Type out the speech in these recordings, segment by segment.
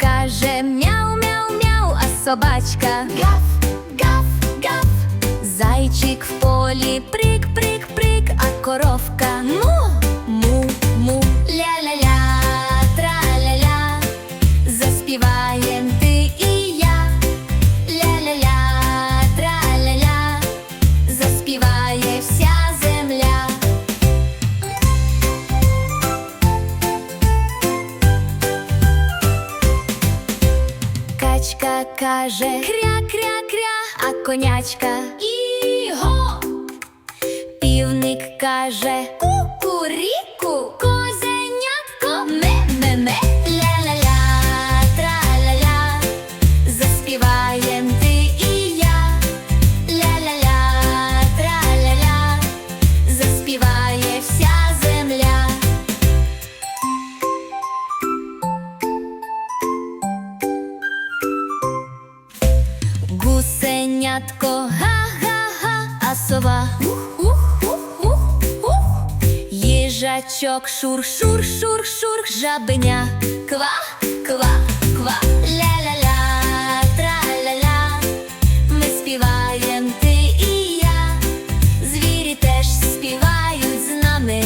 каже мяу-мяу-мяу, а собачка гав, гав, гав. Зайчик в полі прик-прик-прик, а коровка. Му, му, му, ля-ля-ля, тра-ля-ля, заспіває. Качка каже кря-кря-кря, а конячка іго. Півник каже Зайнятко га-га-га, а сова. Ух-ух-ух-ух-ух Їжачок шур-шур-шур-шур, жабеня. Ква-ква-ква, ля-ля-ля, тра-ля-ля, ми співаєм ти і я, звірі теж співають з нами,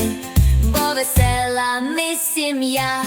бо весела ми сім'я.